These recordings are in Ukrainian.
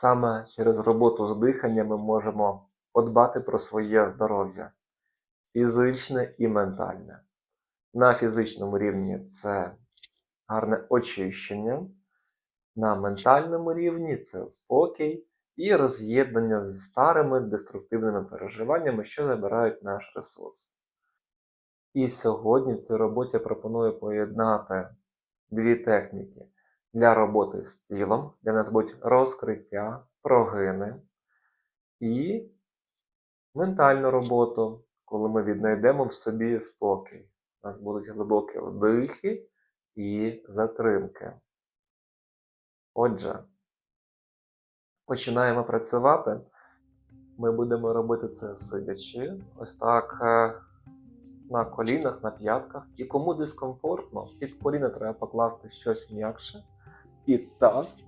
Саме через роботу з диханням ми можемо подбати про своє здоров'я фізичне і ментальне. На фізичному рівні це гарне очищення, на ментальному рівні це спокій і роз'єднання з старими деструктивними переживаннями, що забирають наш ресурс. І сьогодні в цій роботі пропоную поєднати дві техніки для роботи з тілом, де нас будуть розкриття, прогини і ментальну роботу, коли ми віднайдемо в собі спокій. У нас будуть глибокі вдихи і затримки. Отже, починаємо працювати. Ми будемо робити це сидячи, ось так е, на колінах, на п'ятках. І кому дискомфортно, під коліна треба покласти щось м'якше, під таз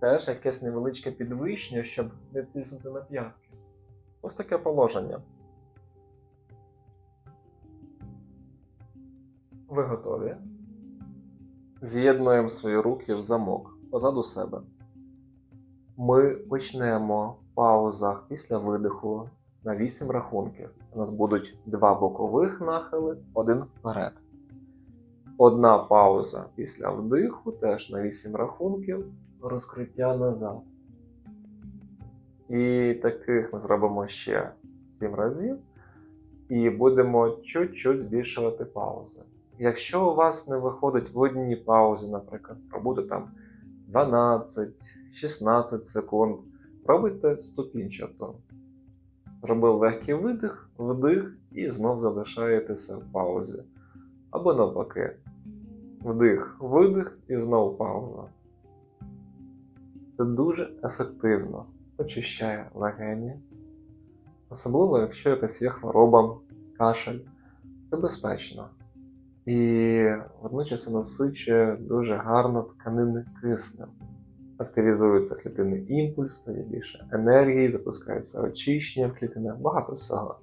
теж якесь невеличке підвищення, щоб не тиснути на п'ятки. Ось таке положення. Ви готові? З'єднуємо свої руки в замок позаду себе. Ми почнемо в паузах після видиху на 8 рахунків. У нас будуть два бокових нахили, один вперед. Одна пауза після вдиху, теж на 8 рахунків, розкриття назад. І таких ми зробимо ще 7 разів. І будемо чуть-чуть збільшувати паузи. Якщо у вас не виходить в одній паузі, наприклад, пробути там 12-16 секунд, пробуйте ступінчато. Зробив легкий видих, вдих і знов залишаєтеся в паузі. Або навпаки. Вдих, видих і знов пауза. Це дуже ефективно очищає легені. Особливо, якщо якась є хвороба, кашель, це безпечно. І водночас це насичує дуже гарно тканини киснем. Активізується клітинний імпульс, стає більше енергії, запускається очищення в клітинах, багато всього.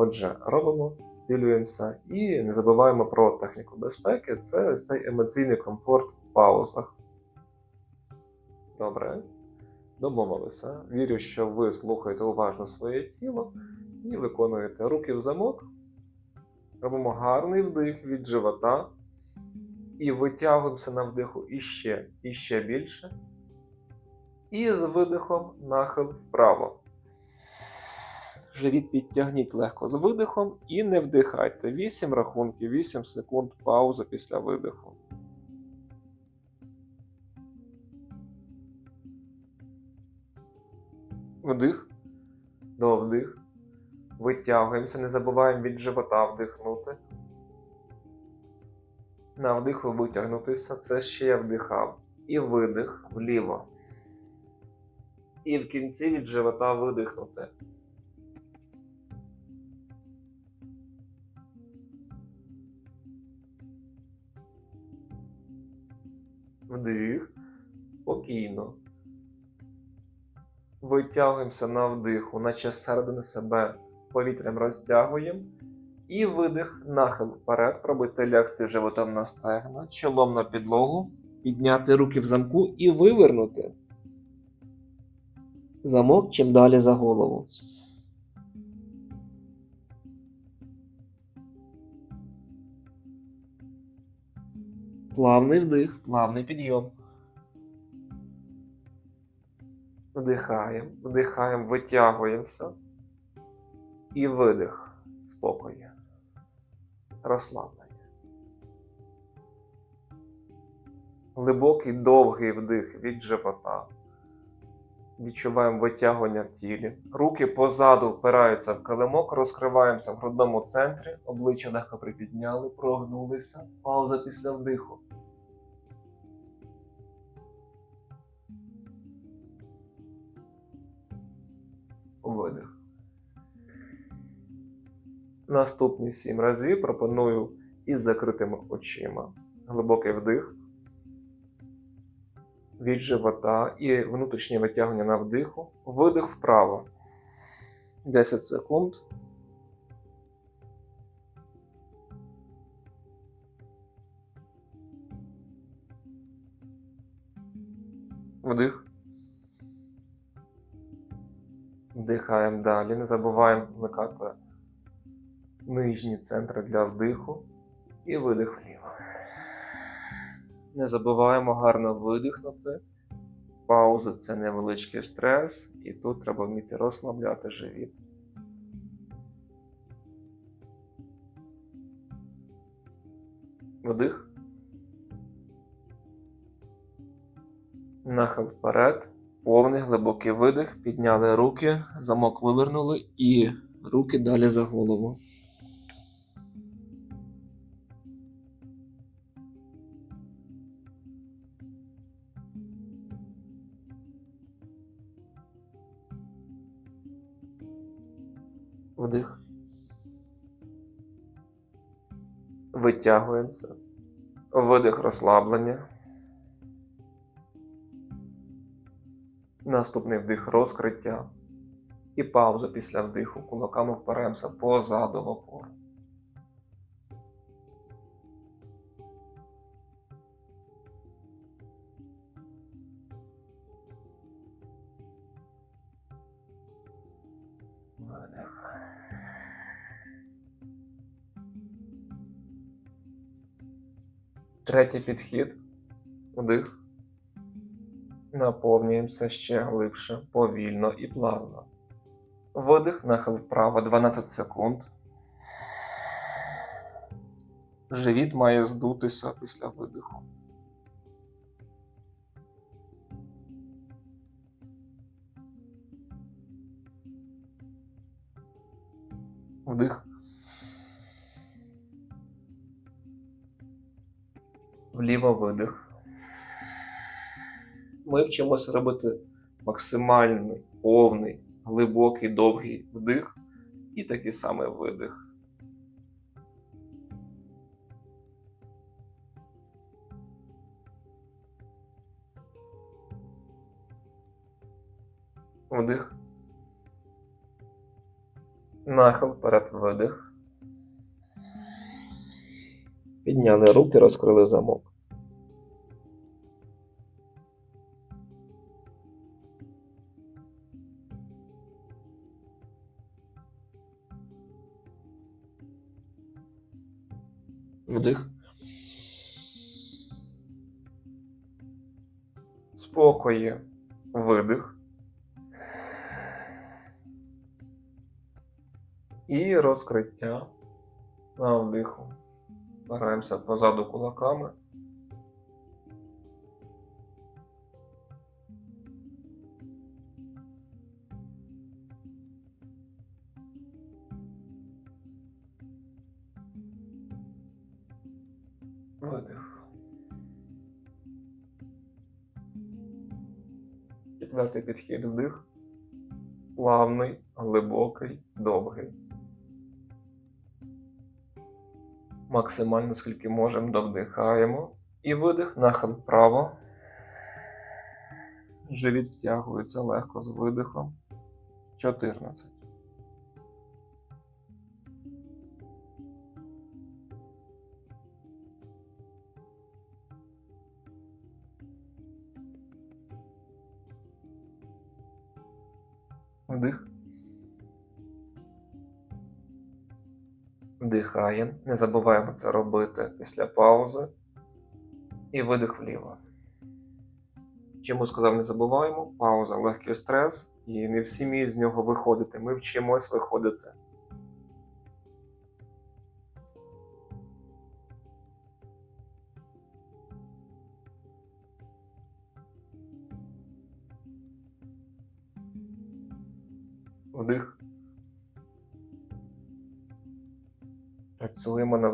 Отже, робимо, зцілюємося і не забуваємо про техніку безпеки. Це цей емоційний комфорт в паузах. Добре. Домовилися. Вірю, що ви слухаєте уважно своє тіло і виконуєте руки в замок. Робимо гарний вдих від живота. І витягуємося на вдиху іще, іще більше. І з видихом нахил вправо. Живіт підтягніть легко з видихом і не вдихайте. 8 рахунків, 8 секунд пауза після видиху. Вдих. До вдих. Витягуємося, не забуваємо від живота вдихнути. На вдиху витягнутися, це ще я вдихав. І видих вліво. І в кінці від живота видихнути. Вдих. Спокійно. Витягуємося на вдиху, наче зсередини себе повітрям розтягуємо. І видих, нахил вперед. Пробуйте лягти животом на стегна, чолом на підлогу, підняти руки в замку і вивернути. Замок чим далі за голову. Плавний вдих, плавний підйом. Вдихаємо, вдихаємо, витягуємося. І видих спокою. Розслаблення. Глибокий довгий вдих від живота. Відчуваємо витягування в тілі. Руки позаду впираються в килимок, розкриваємося в грудному центрі, обличчя легко припідняли, прогнулися. Пауза після вдиху. Видих. Наступні сім разів пропоную із закритими очима. Глибокий вдих від живота і внутрішнє витягнення на вдиху. Видих вправо. 10 секунд. Вдих. Вдихаємо далі. Не забуваємо вмикати нижні центри для вдиху і видих вліво. Не забуваємо гарно видихнути. Пауза це невеличкий стрес, і тут треба вміти розслабляти живіт. Вдих. Нахил вперед. Повний глибокий видих. Підняли руки, замок вивернули і руки далі за голову. Вдих. Витягуємося. Видих розслаблення. Наступний вдих розкриття. І пауза після вдиху. Кулаками вперемося позаду в опору. Третій підхід. Вдих. Наповнюємося ще глибше, повільно і плавно. Видих, нахил вправо 12 секунд. Живіт має здутися після видиху. Вдих. Вліво видих. Ми вчимося робити максимальний, повний, глибокий, довгий вдих і такий самий видих. Вдих. Нахил вперед видих. Підняли руки, розкрили замок. Розкриття на вдиху. Стараємося позаду кулаками. Видих. Четвертий підхід вдих. Плавний, глибокий, довгий. Максимально скільки можемо довдихаємо. І видих нахил вправо. Живіт втягується легко з видихом. 14. Вдих. Вдихаємо. Не забуваємо це робити після паузи. І видих вліво. Чому сказав, не забуваємо? Пауза, легкий стрес, і не всі вміють з нього виходити. Ми вчимось виходити.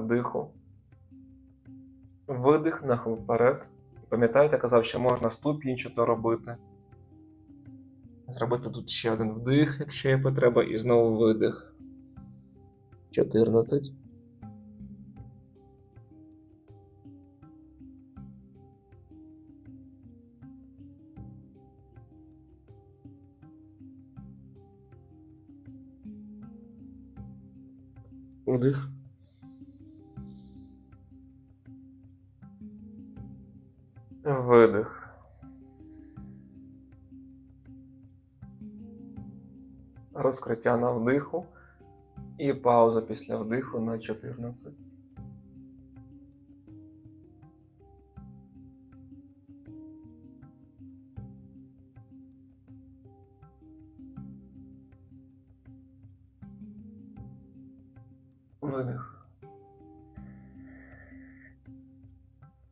Вдиху. Видих, нахил вперед. Пам'ятаєте, казав, що можна ступінчато робити. Зробити тут ще один вдих, якщо є потреба, і знову видих. 14. Вдих. Видих. Розкриття на вдиху і пауза після вдиху на 14. Видих.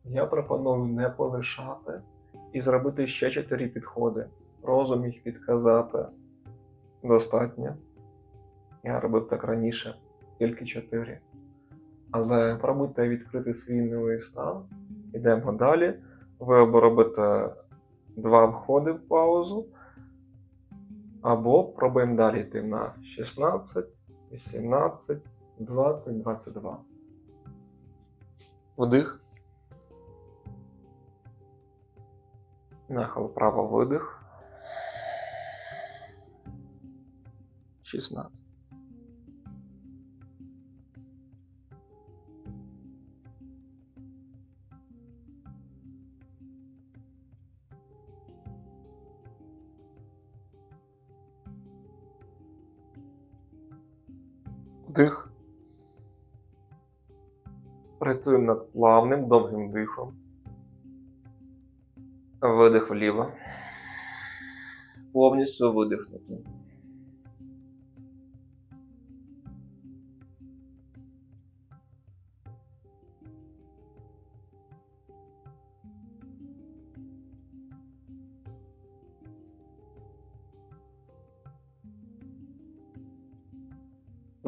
Я пропоную не полишати і зробити ще 4 підходи. Розум їх підказати достатньо. Я робив так раніше, тільки 4. Але пробуйте відкрити свій новий стан. Йдемо далі. Ви або робите два входи в паузу, або пробуємо далі йти на 16, 18, 20, 22. Вдих. Нахил право видих. 16. Вдих. Працюємо над плавним довгим дихом. Видих вліво. Повністю видихнути.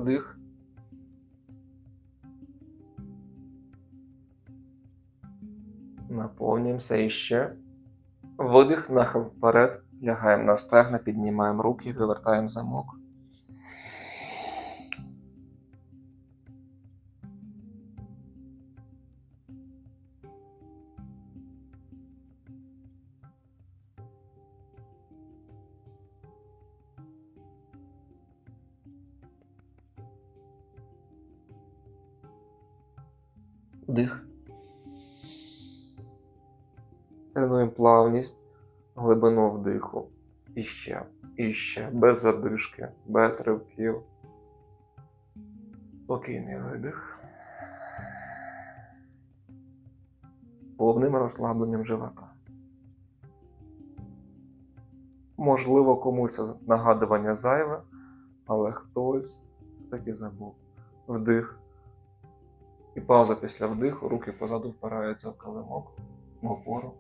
Вдих. Наповнюємося іще. Видих, нахил вперед. Лягаємо на стегна, піднімаємо руки, вивертаємо замок. Тренуємо плавність, глибину вдиху. І ще, і ще, без задишки, без ривків. Спокійний видих. Повним розслабленням живота. Можливо, комусь нагадування зайве, але хтось таки забув. Вдих. І пауза після вдиху, руки позаду впираються в килимок, в опору.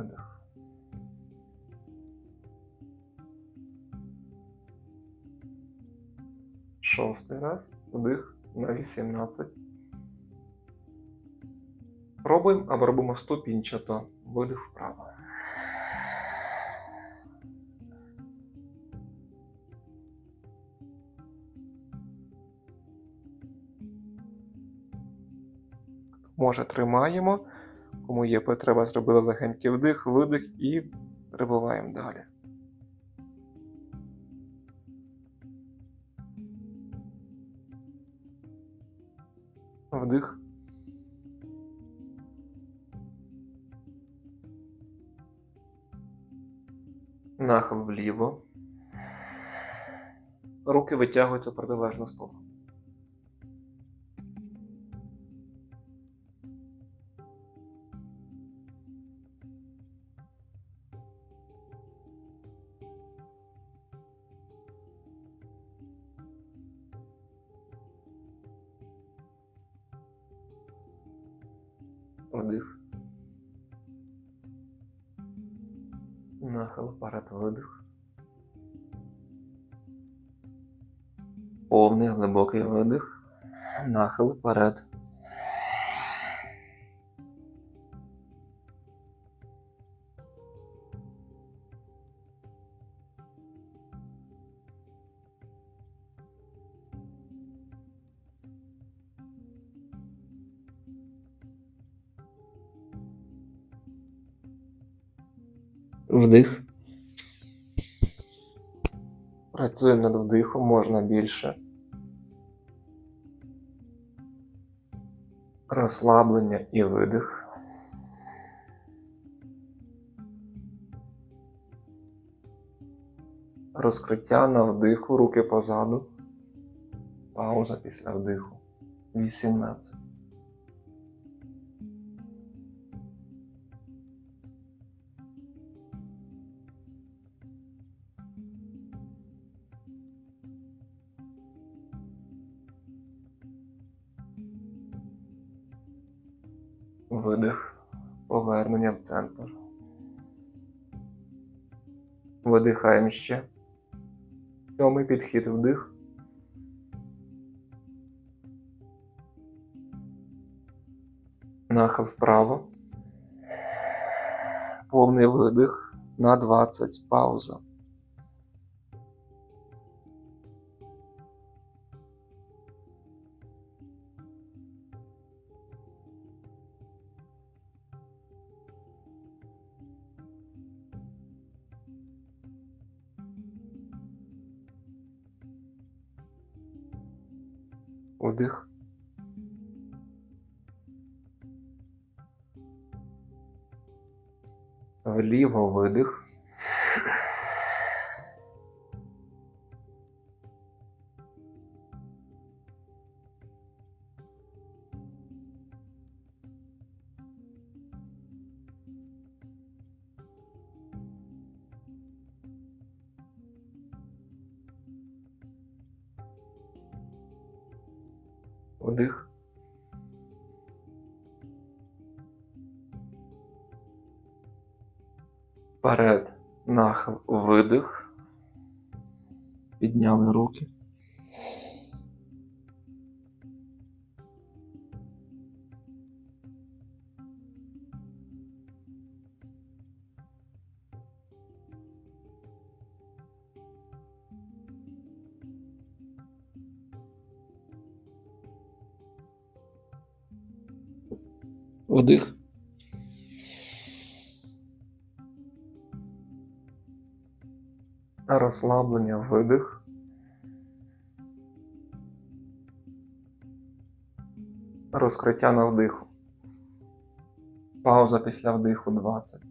Видих. Шостий раз. Вдих на 18. Пробуємо або робимо ступінчато. Видих вправо. Може, тримаємо. Кому є потреба, зробили легенький вдих, видих і прибуваємо далі. Вдих. Нахил вліво. Руки витягуються в протилежну сторону. Нахил вперед. Вдих. Працюємо над вдихом, можна більше. Розслаблення і видих. Розкриття на вдиху, руки позаду. Пауза після вдиху. 18. Центр. Видихаємо ще. Сьомий підхід вдих. Нахил вправо. Повний видих на 20. Пауза. Вдих. Вліво видих. Вдих. Вперед, нахил, видих. Підняли руки. Вдих. Розслаблення, видих. Розкриття на вдиху. Пауза після вдиху 20.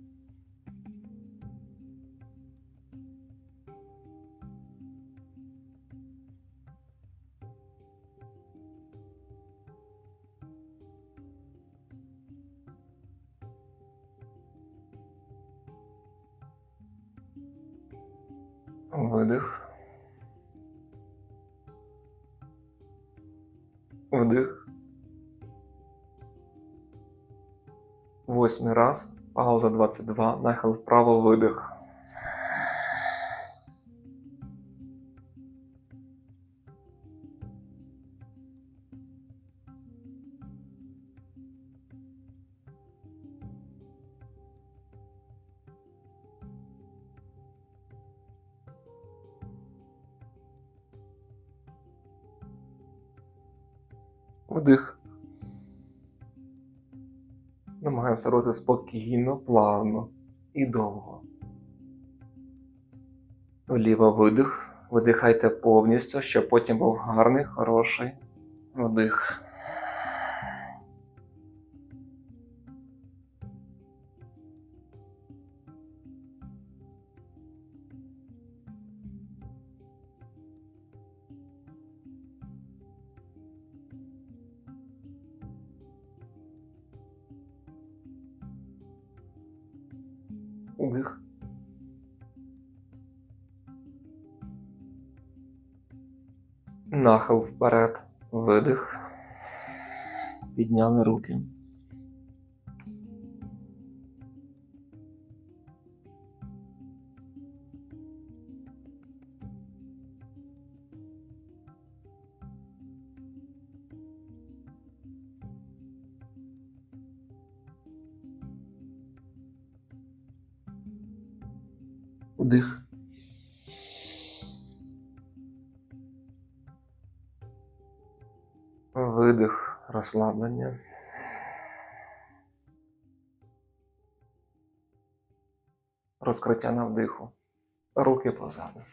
Восьмий раз. Пауза 22. Нахил вправо видих. Вдих. Намагаємося робити спокійно, плавно і довго. Вліво видих. Видихайте повністю, щоб потім був гарний, хороший видих. Нахил вперед. Видих. Підняли руки. Видих, розслаблення. Розкриття на вдиху. Руки позаду.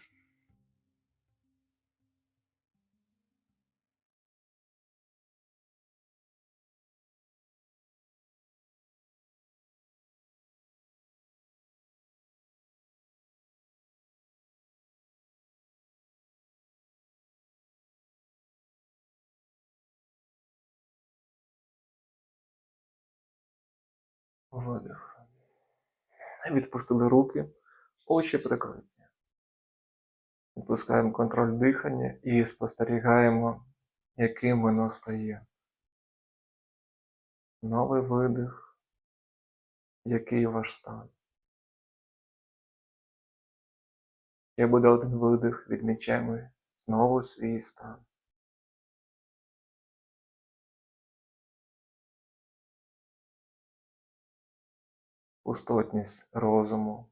Відпустили руки, очі прикриті. Відпускаємо контроль дихання і спостерігаємо, яким воно стає. Новий видих. Який ваш стан? Ще буде один видих, відмічаємо знову свій стан. Пустотність розуму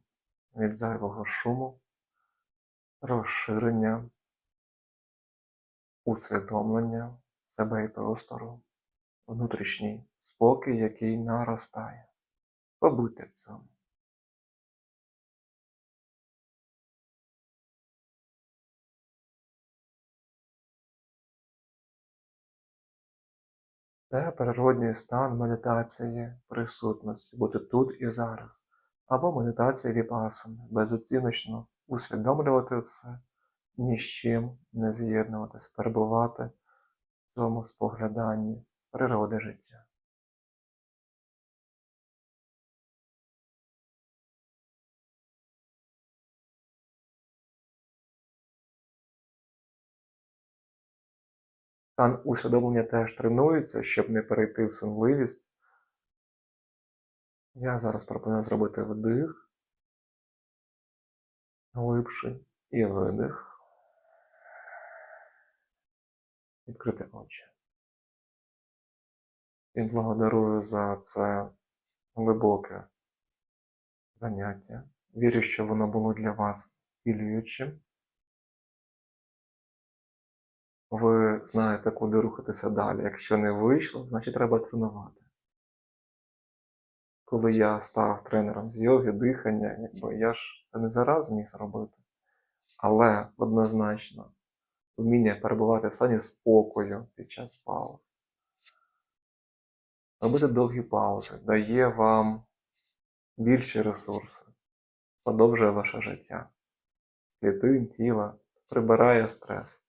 від зайвого шуму, розширення, усвідомлення себе і простору, внутрішній спокій, який наростає. Побудьте в цьому. Це природній стан медитації присутності, бути тут і зараз, або медитація віпасани, безоціночно усвідомлювати все, ні з чим не з'єднуватись, перебувати в цьому спогляданні природи життя. Стан усвідомлення теж тренується, щоб не перейти в сонливість. Я зараз пропоную зробити вдих, глибший і видих. Відкрити очі. І благодарую за це глибоке заняття. Вірю, що воно було для вас цілюючим. Ви знаєте, куди рухатися далі. Якщо не вийшло, значить треба тренувати. Коли я став тренером з йоги, дихання, якби я ж це не зараз зміг зробити. Але однозначно вміння перебувати в стані спокою під час пауз. Робити довгі паузи дає вам більші ресурси, подовжує ваше життя, клітин, тіла, прибирає стрес.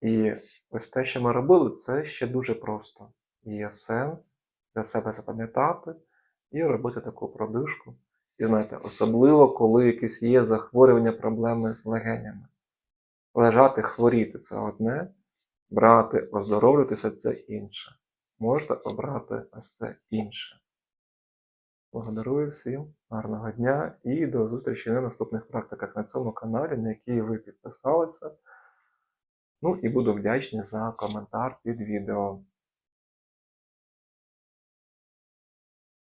І ось те, що ми робили, це ще дуже просто. Є сенс для себе запам'ятати і робити таку продишку. І знаєте, особливо, коли якісь є захворювання, проблеми з легенями. Лежати, хворіти це одне, брати, оздоровлюватися це інше. Можете обрати ось це інше. Благодарую всім, гарного дня і до зустрічі на наступних практиках на цьому каналі, на який ви підписалися. Ну і буду вдячний за коментар під відео.